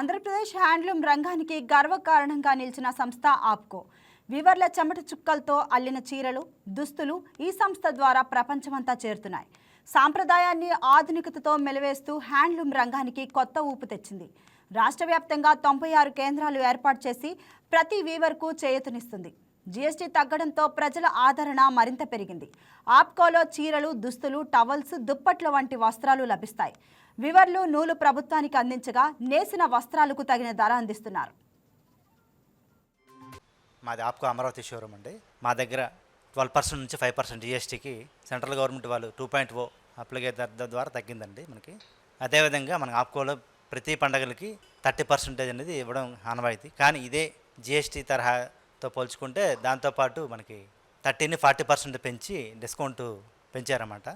Andhra Pradesh handloom రంగానికి గర్వకారణంగా నిలిచిన సంస్థ ఆప్కో. వివర్ల చెమట చుక్కలతో అల్లిన చీరలు దుస్తులు ఈ సంస్థ ద్వారా ప్రపంచమంతా చేరుతున్నాయి. సాంప్రదాయాన్ని ఆధునికతతో మెలివేస్తూ హ్యాండ్లూమ్ రంగానికి కొత్త ఊపు తెచ్చింది. రాష్ట్ర వ్యాప్తంగా తొంభై ఆరు కేంద్రాలు ఏర్పాటు చేసి ప్రతి వీవర్కు చేయూతనిస్తుంది. జీఎస్టీ తగ్గడంతో ప్రజల ఆదరణ మరింత పెరిగింది. ఆప్కోలో చీరలు దుస్తులు టవల్స్ దుప్పట్లు వంటి వస్త్రాలు లభిస్తాయి. వివర్లు నూలు ప్రభుత్వానికి అందించగా నేసిన వస్త్రాలకు తగిన ధర అందిస్తున్నారు. మాది ఆప్కో అమరావతి షోరూమ్ అండి. మా దగ్గర ట్వెల్వ్ పర్సెంట్ నుంచి ఫైవ్ పర్సెంట్ జిఎస్టీకి సెంట్రల్ గవర్నమెంట్ వాళ్ళు టూ పాయింట్ ఓ అప్లికేటర్ ద్వారా తగ్గిందండి మనకి. అదేవిధంగా మనకి ఆప్కోలో ప్రతి పండగలకి థర్టీ పర్సెంటేజ్ అనేది ఇవ్వడం ఆనవాయితీ. కానీ ఇదే జిఎస్టీ తో పోల్చుకుంటే దాంతోపాటు మనకి థర్టీని ఫార్టీ పర్సెంట్ పెంచి డిస్కౌంట్ పెంచారన్నమాట.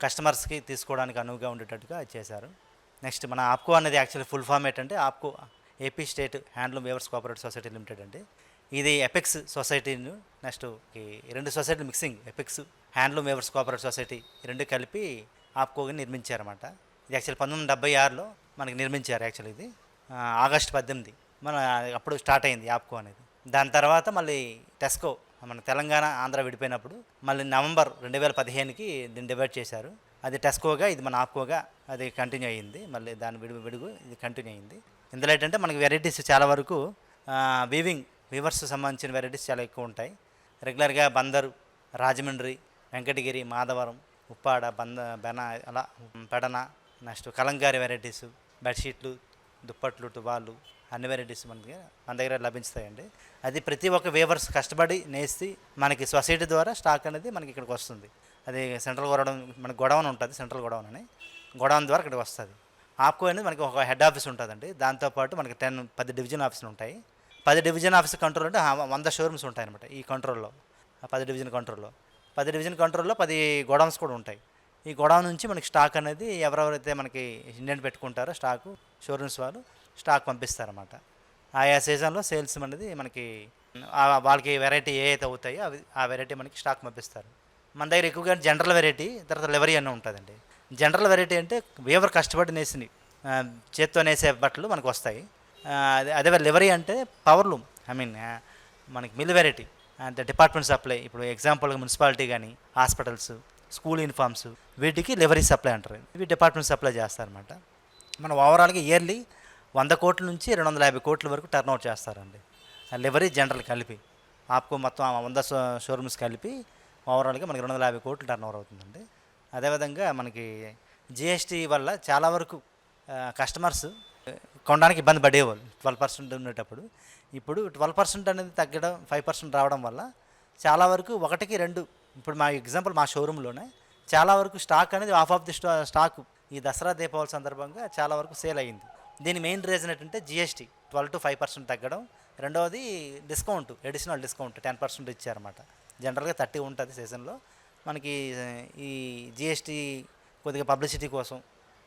కస్టమర్స్కి తీసుకోవడానికి అనువుగా ఉండేటట్టుగా చేశారు. నెక్స్ట్ మన ఆప్కో అనేది యాక్చువల్లీ ఫుల్ ఫామ్ ఏంటంటే APCO AP state handloom weavers cooperative society limited అండి. ఇది ఎపెక్స్ సొసైటీను నెక్స్ట్ ఈ రెండు సొసైటీలు mixing apex handloom weavers cooperative society రెండు కలిపి ఆప్కోగా నిర్మించారన్నమాట. ఇది యాక్చువల్లీ పంతొమ్మిది డెబ్బై ఆరులో మనకి నిర్మించారు యాక్చువల్లీ ఇది. ఆగస్ట్ పద్దెనిమిది. మన అప్పుడు స్టార్ట్ అయింది ఆప్కో అనేది. దాని తర్వాత మళ్ళీ టెస్కో మన తెలంగాణ ఆంధ్ర విడిపోయినప్పుడు మళ్ళీ నవంబర్ రెండు వేల పదిహేనుకి దీన్ని డివైడ్ చేశారు. అది టెస్కోగా ఇది మన ఆప్కోగా అది కంటిన్యూ అయ్యింది. మళ్ళీ దాని విడుగు విడుగు ఇది కంటిన్యూ అయ్యింది. ఇందులో ఏంటంటే మనకి వెరైటీస్ చాలా వరకు వీవింగ్ వీవర్స్ సంబంధించిన వెరైటీస్ చాలా ఎక్కువ ఉంటాయి. రెగ్యులర్గా బందరు రాజమండ్రి వెంకటగిరి మాధవరం ఉప్పాడ బంద బెన అలా పెడన నెక్స్ట్ కలంకారీ వెరైటీస్ బెడ్షీట్లు దుప్పట్లు టువాళ్ళు అన్ని వెరైటీస్ మనకి మన దగ్గర లభిస్తాయండి అది ప్రతి ఒక్క వేవర్స్ కష్టపడి నేసి మనకి సొసైటీ ద్వారా స్టాక్ అనేది మనకి ఇక్కడికి వస్తుంది. అది సెంట్రల్ గొడవన్ మన గొడవన్ ఉంటుంది సెంట్రల్ గొడవన్ అని. గొడవన్ ద్వారా ఇక్కడికి వస్తుంది. ఆప్కో అనేది మనకి ఒక హెడ్ ఆఫీస్ ఉంటుందండి. దాంతోపాటు మనకి టెన్ పది డివిజన్ ఆఫీసులు ఉంటాయి. పది డివిజన్ ఆఫీస్ కంట్రోల్ అంటే వంద షోరూమ్స్ ఉంటాయి అనమాట ఈ కంట్రోల్లో పది డివిజన్ కంట్రోల్లో పది డివిజన్ కంట్రోల్లో పది గోడౌన్స్ కూడా ఉంటాయి. ఈ గొడవ నుంచి మనకి స్టాక్ అనేది ఎవరెవరైతే మనకి ఇండియన్ పెట్టుకుంటారో స్టాకు షోరూమ్స్ వాళ్ళు స్టాక్ పంపిస్తారన్నమాట. ఆయా సీజన్లో సేల్స్ అనేది మనకి వాళ్ళకి వెరైటీ ఏ అయితే అవుతాయో అవి ఆ వెరైటీ మనకి స్టాక్ పంపిస్తారు. మన దగ్గర ఎక్కువగా జనరల్ వెరైటీ తర్వాత లెవరీ అన్న ఉంటుందండి. జనరల్ వెరైటీ అంటే వేవర్ కష్టపడి నేసినవి చేత్తో నేసే బట్టలు మనకు వస్తాయి. అదే అదే లివరీ అంటే పవర్ లూమ్ ఐ మీన్ మనకి మిల్ వెరైటీ అంటే డిపార్ట్మెంట్ సప్లై ఇప్పుడు ఎగ్జాంపుల్గా మున్సిపాలిటీ కానీ హాస్పిటల్స్ స్కూల్ యూనిఫామ్స్ వీటికి లివరీ సప్లై అంటారు. ఇవి డిపార్ట్మెంట్ సప్లై చేస్తారనమాట మన ఓవరాల్గా ఇయర్లీ వంద కోట్ల నుంచి రెండు వందల యాభై కోట్ల వరకు టర్న్ అవుట్ చేస్తారండి. ఆ లివరీ జనరల్ కలిపి ఆప్కో మొత్తం ఆ వంద షో షోరూమ్స్ కలిపి ఓవరాల్గా మనకి రెండు వందల యాభై కోట్లు టర్న్ ఓవర్ అవుతుందండి. అదేవిధంగా మనకి జిఎస్టీ వల్ల చాలా వరకు కస్టమర్స్ కొనడానికి ఇబ్బంది పడేవాళ్ళు. ట్వెల్వ్ పర్సెంట్ ఉండేటప్పుడు. ఇప్పుడు ట్వెల్వ్ పర్సెంట్ అనేది తగ్గడం ఫైవ్ పర్సెంట్ రావడం వల్ల చాలా వరకు ఒకటికి రెండు ఇప్పుడు మా ఎగ్జాంపుల్ మా షోరూంలోనే చాలా వరకు స్టాక్ అనేది ఆఫ్ ఆఫ్ ది స్టా స్టాక్ ఈ దసరా దీపావళి సందర్భంగా చాలా వరకు సేల్ అయ్యింది. దీని మెయిన్ రీజన్ ఏంటంటే GST twelve to five percent తగ్గడం. రెండవది discount additional discount ten percent ఇచ్చారన్నమాట. జనరల్గా థర్టీ ఉంటుంది సీజన్లో మనకి ఈ జిఎస్టీ కొద్దిగా పబ్లిసిటీ కోసం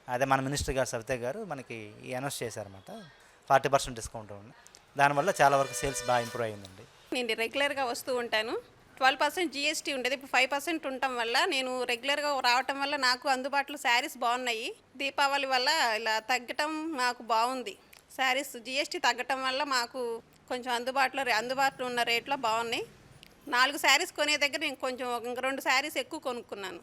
అదే మన మినిస్టర్ గారు సవితే గారు మనకి ఈ అనౌన్స్ చేశారన్నమాట. ఫార్టీ పర్సెంట్ డిస్కౌంట్ ఉంది దానివల్ల చాలా వరకు సేల్స్ బాగా ఇంప్రూవ్ అయ్యిందండి. నేను రెగ్యులర్గా వస్తూ ఉంటాను. ట్వెల్వ్ పర్సెంట్ జిఎస్టీ ఉండేది. ఇప్పుడు ఫైవ్ పర్సెంట్ ఉండటం వల్ల నేను రెగ్యులర్గా రావటం వల్ల నాకు అందుబాటులో శారీస్ బాగున్నాయి. దీపావళి వల్ల ఇలా తగ్గటం మాకు బాగుంది. శారీస్ జిఎస్టీ తగ్గటం వల్ల మాకు కొంచెం అందుబాటులో అందుబాటులో ఉన్న రేట్లో బాగున్నాయి. నాలుగు శారీస్ కొనే దగ్గర నేను కొంచెం ఇంక రెండు శారీస్ ఎక్కువ కొనుక్కున్నాను.